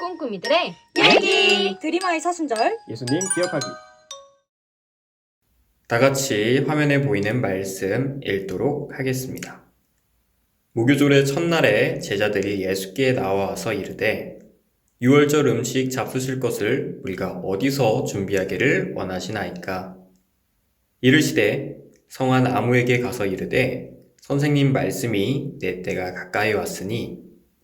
꼼꼼이들의 얘기! 드림아이 사순절 예수님 기억하기. 다 같이 화면에 보이는 말씀 읽도록 하겠습니다. 무교절의 첫날에 제자들이 예수께 나와서 이르되 유월절 음식 잡수실 것을 우리가 어디서 준비하기를 원하시나이까? 이르시되 성한 아무에게 가서 이르되 선생님 말씀이 내 때가 가까이 왔으니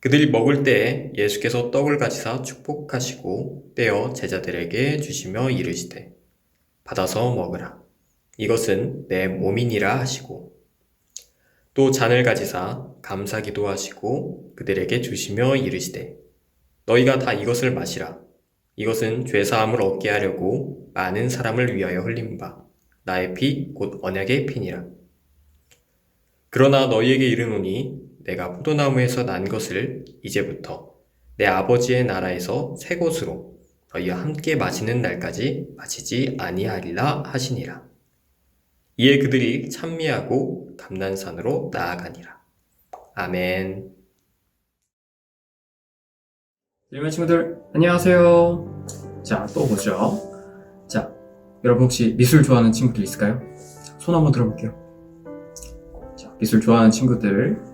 그들이 먹을 때에 예수께서 떡을 가지사 축복하시고 떼어 제자들에게 주시며 이르시되 받아서 먹으라. 이것은 내 몸이니라 하시고 또 잔을 가지사 감사기도 하시고 그들에게 주시며 이르시되 너희가 다 이것을 마시라. 이것은 죄사함을 얻게 하려고 많은 사람을 위하여 흘린 바 나의 피 곧 언약의 피니라. 그러나 너희에게 이르노니 내가 포도나무에서 난 것을 이제부터 내 아버지의 나라에서 새 것으로 너희와 함께 마시는 날까지 마시지 아니하리라 하시니라. 이에 그들이 찬미하고 감난산으로 나아가니라. 아멘. 일반 친구들 안녕하세요. 자, 또 보죠. 자, 여러분 혹시 미술 좋아하는 친구들 있을까요? 손 한번 들어볼게요. 자, 미술 좋아하는 친구들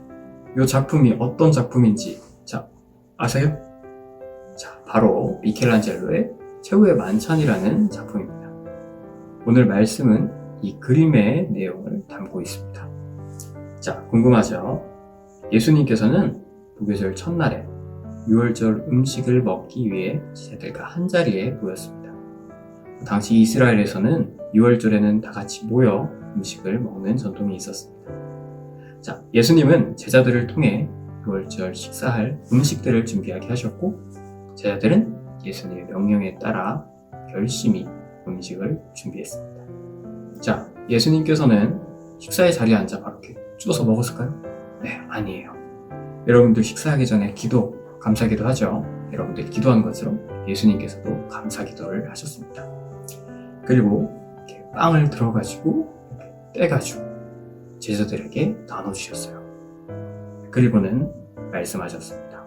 이 작품이 어떤 작품인지 자, 아세요? 자, 바로 미켈란젤로의 최후의 만찬이라는 작품입니다. 오늘 말씀은 이 그림의 내용을 담고 있습니다. 자, 궁금하죠? 예수님께서는 무교절 첫날에 유월절 음식을 먹기 위해 제자들과 한 자리에 모였습니다. 당시 이스라엘에서는 유월절에는 다 같이 모여 음식을 먹는 전통이 있었습니다. 자, 예수님은 제자들을 통해 유월절 식사할 음식들을 준비하게 하셨고, 제자들은 예수님의 명령에 따라 열심히 음식을 준비했습니다. 자, 예수님께서는 식사의 자리에 앉아 바로 이렇게 쭈어서 먹었을까요? 네, 아니에요. 여러분들 식사하기 전에 기도, 감사기도 하죠. 여러분들이 기도하는 것처럼 예수님께서도 감사기도를 하셨습니다. 그리고 빵을 들어가지고 떼가지고 제자들에게 나눠주셨어요. 그리고는 말씀하셨습니다.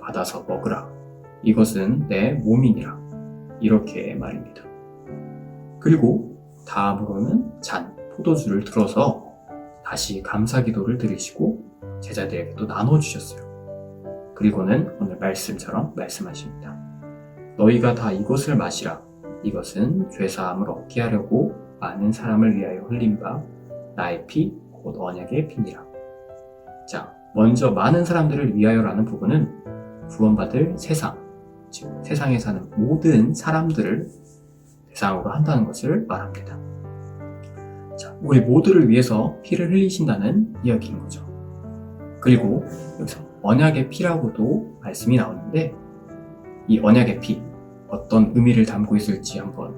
받아서 먹으라. 이것은 내 몸이니라. 이렇게 말입니다. 그리고 다음으로는 잔, 포도주를 들어서 다시 감사 기도를 드리시고 제자들에게도 나눠주셨어요. 그리고는 오늘 말씀처럼 말씀하십니다. 너희가 다 이것을 마시라. 이것은 죄사함을 얻게 하려고 많은 사람을 위하여 흘린 바 나의 피, 곧 언약의 피니라. 자, 먼저 많은 사람들을 위하여라는 부분은 구원받을 세상, 즉 세상에 사는 모든 사람들을 대상으로 한다는 것을 말합니다. 자, 우리 모두를 위해서 피를 흘리신다는 이야기인 거죠. 그리고 여기서 언약의 피라고도 말씀이 나오는데 이 언약의 피 어떤 의미를 담고 있을지 한번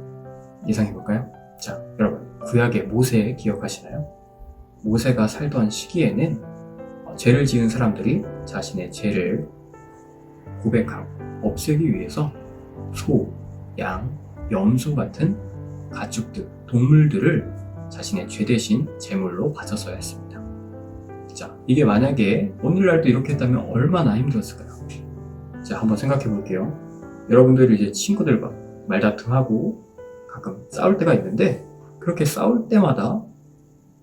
예상해 볼까요? 자, 여러분 구약의 모세 기억하시나요? 모세가 살던 시기에는 어, 죄를 지은 사람들이 자신의 죄를 고백하고 없애기 위해서 소, 양, 염소 같은 가축들, 동물들을 자신의 죄 대신 제물로 바쳤어야 했습니다. 자, 이게 만약에 오늘날도 이렇게 했다면 얼마나 힘들었을까요? 자, 한번 생각해 볼게요. 여러분들이 이제 친구들과 말다툼하고 가끔 싸울 때가 있는데 그렇게 싸울 때마다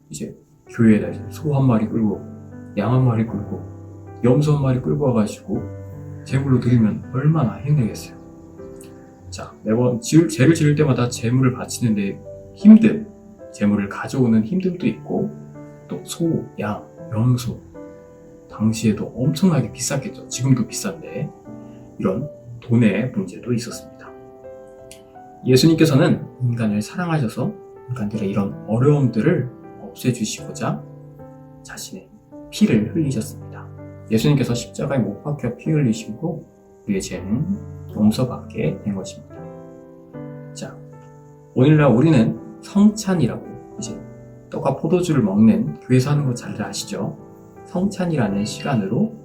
이제 교회에다 소 한 마리 끌고 양 한 마리 끌고 염소 한 마리 끌고 와가지고 제물로 드리면 얼마나 힘들겠어요. 자, 매번 지을, 죄를 지을 때마다 재물을 바치는데 힘듦, 재물을 가져오는 힘듦도 있고, 또 소, 양, 염소. 당시에도 엄청나게 비쌌겠죠. 지금도 비싼데, 이런 돈의 문제도 있었습니다. 예수님께서는 인간을 사랑하셔서 인간들의 이런 어려움들을 없애 주시고자 자신의 피를 흘리셨습니다. 예수님께서 십자가에 못 박혀 피 흘리시고 우리의 죄는 용서받게 된 것입니다. 자, 오늘날 우리는 성찬이라고 이제 떡과 포도주를 먹는 교회에서 하는 거 잘 아시죠? 성찬이라는 시간으로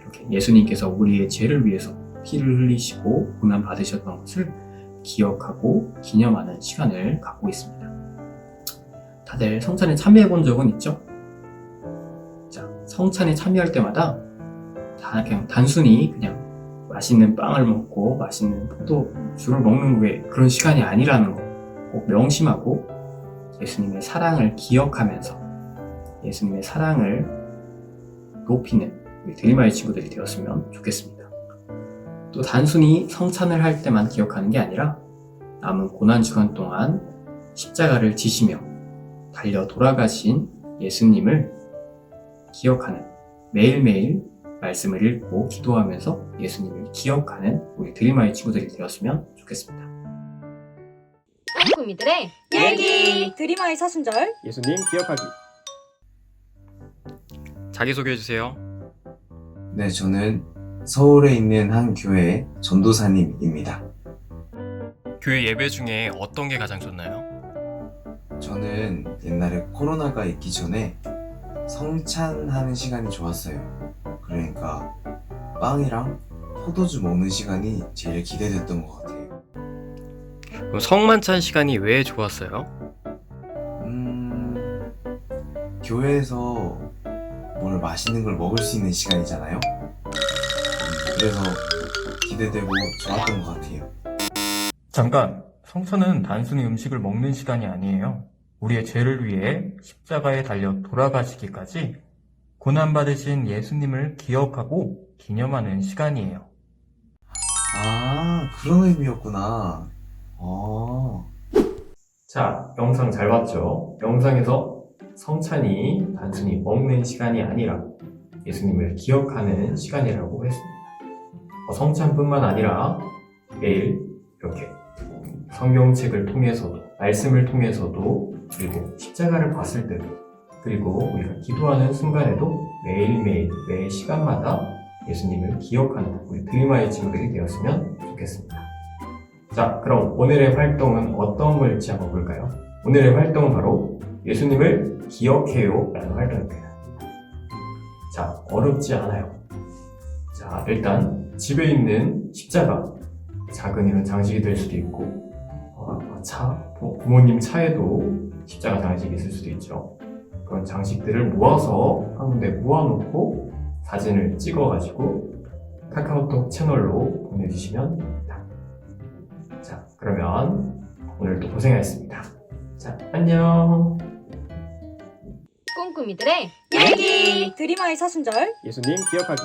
이렇게 예수님께서 우리의 죄를 위해서 피를 흘리시고 고난 받으셨던 것을 기억하고 기념하는 시간을 갖고 있습니다. 다들 성찬에 참여해 본 적은 있죠? 자, 성찬에 참여할 때마다 다 그냥 단순히 그냥 맛있는 빵을 먹고 맛있는 포도주를 먹는 게 그런 시간이 아니라는 거 꼭 명심하고 예수님의 사랑을 기억하면서 예수님의 사랑을 높이는 드리마의 친구들이 되었으면 좋겠습니다. 또 단순히 성찬을 할 때만 기억하는 게 아니라 남은 고난 주간 동안 십자가를 지시며 달려 돌아가신 예수님을 기억하는 매일매일 말씀을 읽고 기도하면서 예수님을 기억하는 우리 드리마의 친구들이 되었으면 좋겠습니다. 꿈꾸미들의 얘기 드리마의 사순절 예수님 기억하기. 자기소개해 주세요. 네, 저는 서울에 있는 한 교회의 전도사님입니다. 교회 예배 중에 어떤 게 가장 좋나요? 저는 옛날에 코로나가 있기 전에 성찬하는 시간이 좋았어요. 그러니까 빵이랑 포도주 먹는 시간이 제일 기대됐던 것 같아요. 그럼 성만찬 시간이 왜 좋았어요? 음, 교회에서 뭘 맛있는 걸 먹을 수 있는 시간이잖아요. 음, 그래서 기대되고 좋았던 것 같아요. 잠깐, 성찬은 단순히 음식을 먹는 시간이 아니에요. 우리의 죄를 위해 십자가에 달려 돌아가시기까지 고난받으신 예수님을 기억하고 기념하는 시간이에요. 아, 그런 의미였구나. 어. 자, 영상 잘 봤죠? 영상에서 성찬이 단순히 먹는 시간이 아니라 예수님을 기억하는 시간이라고 했습니다. 어, 성찬뿐만 아니라 매일 이렇게 성경책을 통해서도, 말씀을 통해서도, 그리고 십자가를 봤을 때도, 그리고 우리가 기도하는 순간에도 매일매일, 매 시간마다 예수님을 기억하는 우리 드리마의 친구들이 되었으면 좋겠습니다. 자, 그럼 오늘의 활동은 어떤 걸지 한번 볼까요? 오늘의 활동은 바로 예수님을 기억해요 라는 활동입니다. 자, 어렵지 않아요. 자, 일단 집에 있는 십자가, 작은 이런 장식이 될 수도 있고, 어, 차, 부- 부모님 차에도 십자가 장식이 있을 수도 있죠. 그런 장식들을 모아서 한 군데 모아놓고 사진을 찍어가지고 카카오톡 채널로 보내주시면 됩니다. 자, 그러면 오늘도 고생하셨습니다. 자, 안녕. 꿈꾸미들의 얘기 드리마의 사순절 예수님 기억하기.